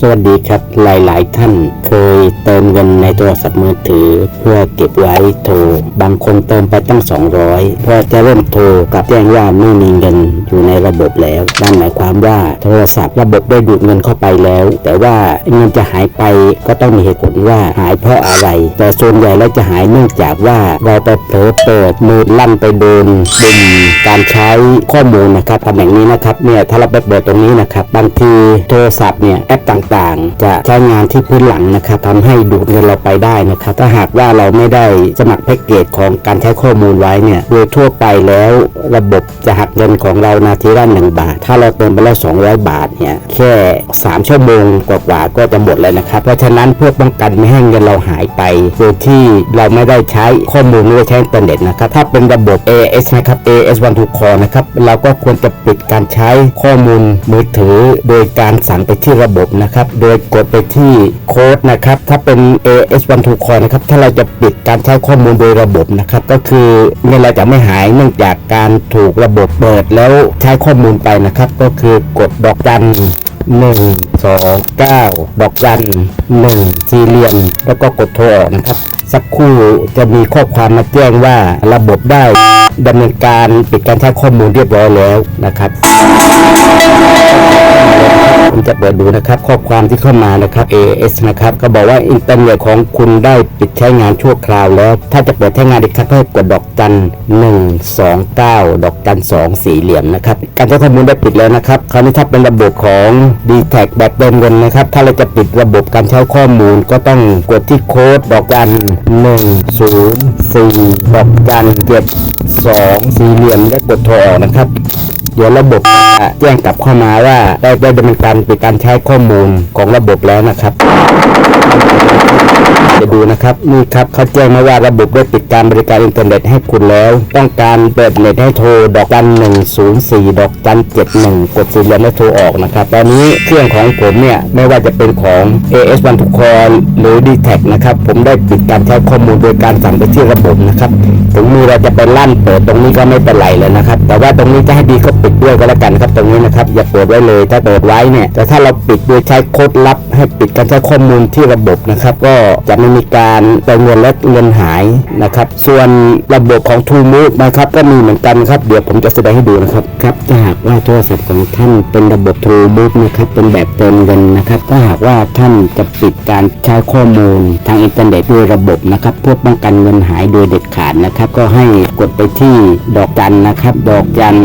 สวัสดีครับหลาย ๆ ท่านเคยเติมเงินในโทรศัพท์มือถือ เพื่อเก็บไว้โทร บางคนเติมไปตั้ง 200 พอจะเริ่มโทรกับแจ้งว่าไม่มีเงินอยู่ในระบบแล้วนั่นหมายความว่าโทรศัพท์ระบบได้ดูดเงินเข้าไปแล้ว แต่ว่าเงินจะหายไปก็ต้องมีเหตุผลว่าหายเพราะอะไร แต่ส่วนใหญ่แล้วจะหายเนื่องจากว่าเราไปเผลอเปิดมือลั่นไปโดนปุ่มการใช้ข้อมูลนะครับตำแหน่งนี้นะครับเนี่ยถ้าเราไปเปิดตรงนี้นะครับบางทีโทรศัพท์เนี่ยแอปต่างๆ จะใช้งานที่พื้นหลังนะครับทำให้ดูดเงินเราไปได้นะครับ ถ้าหากว่าเราไม่ได้สมัครแพ็กเกจของการใช้ข้อมูลไว้เนี่ยโดยทั่วไปแล้วระบบจะหักเงินของเรานาทีละหนึ่งบาท ถ้าเราเติมไปแล้ว 200 บาทเนี่ยแค่ 3 ชั่วโมงกว่าๆก็จะหมดเลยนะครับ เพราะฉะนั้นเพื่อป้องกันไม่ให้เงินเราหายไปโดยที่เราไม่ได้ใช้ข้อมูลหรือใช้อินเทอร์เน็ตนะครับถ้าเป็นระบบ AS นะครับ AS One t o c a l นะครับเราก็ควรจะปิดการใช้ข้อมูลมือถือโดยการสั่งไปที่ระบบนะครับโดยกดไปที่โค้ดนะครับ ถ้าเป็น AS One to Call นะครับ ถ้าเราจะปิดการใช้ข้อมูลโดยระบบนะครับ ก็คือเงินเราจะไม่หายเนื่องจากการถูกระบบเปิดแล้วใช้ข้อมูลไปนะครับ ก็คือกดดอกจันหนึ่งสองเก้าดอกจันหนึ่งสี่เหลี่ยมแล้วก็กดโทรออกนะครับ สักครู่จะมีข้อความมาแจ้งว่าระบบได้ดำเนินการปิดการใช้ข้อมูลเรียบร้อยแล้วนะครับ ผมจะเปิดดูนะครับ ข้อความที่เข้ามานะครับ AS นะครับก็บอกว่าอินเทอร์เน็ตของคุณได้ปิดใช้งานชั่วคราวแล้ว ถ้าจะเปิดใช้งานอีกครั้งก็ให้กดดอกจัน1 2 9 ดอกจัน2สี่เหลี่ยมนะครับการใช้ข้อมูลได้ปิดแล้วนะครับคราวนี้ถ้าเป็นระบบของ d t แทแบบเดิมเงินนะครับ ถ้าเราจะปิดระบบการใช้ข้อมูลก็ต้องกดที่โค้ดดอกจัน1 0 4ดอกจัน7 2สี่เหลี่ยมและกดโทรออกนะครับ เดี๋ยวระบบจะแจ้งกลับเข้ามาว่าได้ได้ดำเนินการปิดการใช้ข้อมูลของระบบแล้วนะครับ จะดูนะครับนี่ครับเขาแจ้งมาว่าระบบได้ปิดการบริการอินเทอร์เน็ตให้คุณแล้ว ต้องการเปิดเน็ตให้โทรดอกจัน104ดอกจัน71กดสี่เหลี่ยมและโทรออกนะครับ ตอนนี้เครื่องของผมเนี่ยไม่ว่าจะเป็นของ AS One to Call หรือ d t แทนะครับผมได้ปิดการใช้ข้อมูลโดยการสั่งไปที่ระบบนะครับถึงมือเราจะไปลั่นเปิดตรงนี้ก็ไม่เป็นไรเลยนะครับแต่ว่าตรงนี้จะให้ดีก็ปิดด้วยก็แล้วกันครับตรงนี้นะครับอย่าเปิดไว้เลยถ้าเปิดไว้เนี่ยแต่ถ้าเราปิดโดยใช้โค้ดลับ ให้ปิดการใช้ข้อมูลที่ระบบนะครับ ก็จะไม่มีการเติมเงินและเงินหายนะครับ ส่วนระบบของ t ูมู v นะครับก็มีเหมือนกันครับเดี๋ยวผมจะแสดงให้ดูนะครับครับถ้าหากว่าโทรศัพท์ของท่านเป็นระบบ t ูมู v นะครับเป็นแบบเติมเงินนะครับถ้าหากว่าท่านจะปิดการใช้ข้อมูลทางอินเทอร์เน็ตด้วยระบบนะครับเพื่อป้องกันเงินหายโดยเด็ดขาดนะครับก็ให้กดไปที่ดอกจันนะครับ ดอกจัน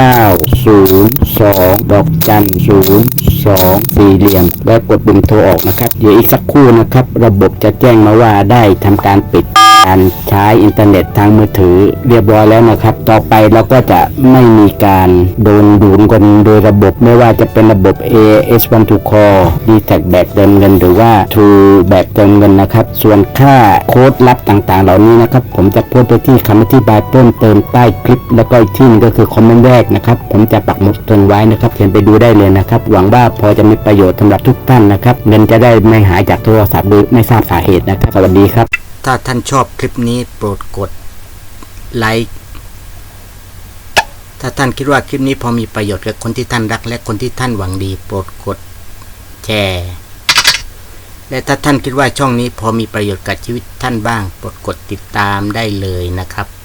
902 ดอกจัน 02 สี่เหลี่ยมแล้วกดปุ่มโทรออกนะครับเดี๋ยวอีกสักครู่นะครับ ระบบจะแจ้งมาว่าได้ทำการปิด การใช้อินเทอร์เน็ตทางมือถือเรียบร้อยแล้วนะครับ ต่อไปเราก็จะไม่มีการโดนดูดเงินโดยระบบไม่ว่าจะเป็นระบบ AS One to Call d t แทแบบเติมเงินหรือว่า True แบบเติมเงินนะครับ ส่วนค่าโค้ดลับต่างๆ เหล่านี้นะครับ ผมจะโพสต์ไปที่คำอธิบายเพิ่มเติมใต้คลิป แล้วก็อีกที่หนึงก็คือคอมเมนต์แรกนะครับ ผมจะปักหมุดตนไว้นะครับเขียนไปดูได้เลยนะครับ หวังว่าพอจะมีประโยชน์สำหรับทุกท่านนะครับ เงินจะได้ไม่หายจากโทรศัพท์โดยไม่ทราบสาเหตุนะครับ สวัสดีครับ ถ้าท่านชอบคลิปนี้โปรดกดไลค์ถ้าท่านคิดว่าคลิปนี้พอมีประโยชน์กับคนที่ท่านรักและคนที่ท่านหวังดี โปรดกดแชร์และถ้าท่านคิดว่าช่องนี้พอมีประโยชน์กับชีวิตท่านบ้าง โปรดกดติดตามได้เลยนะครับ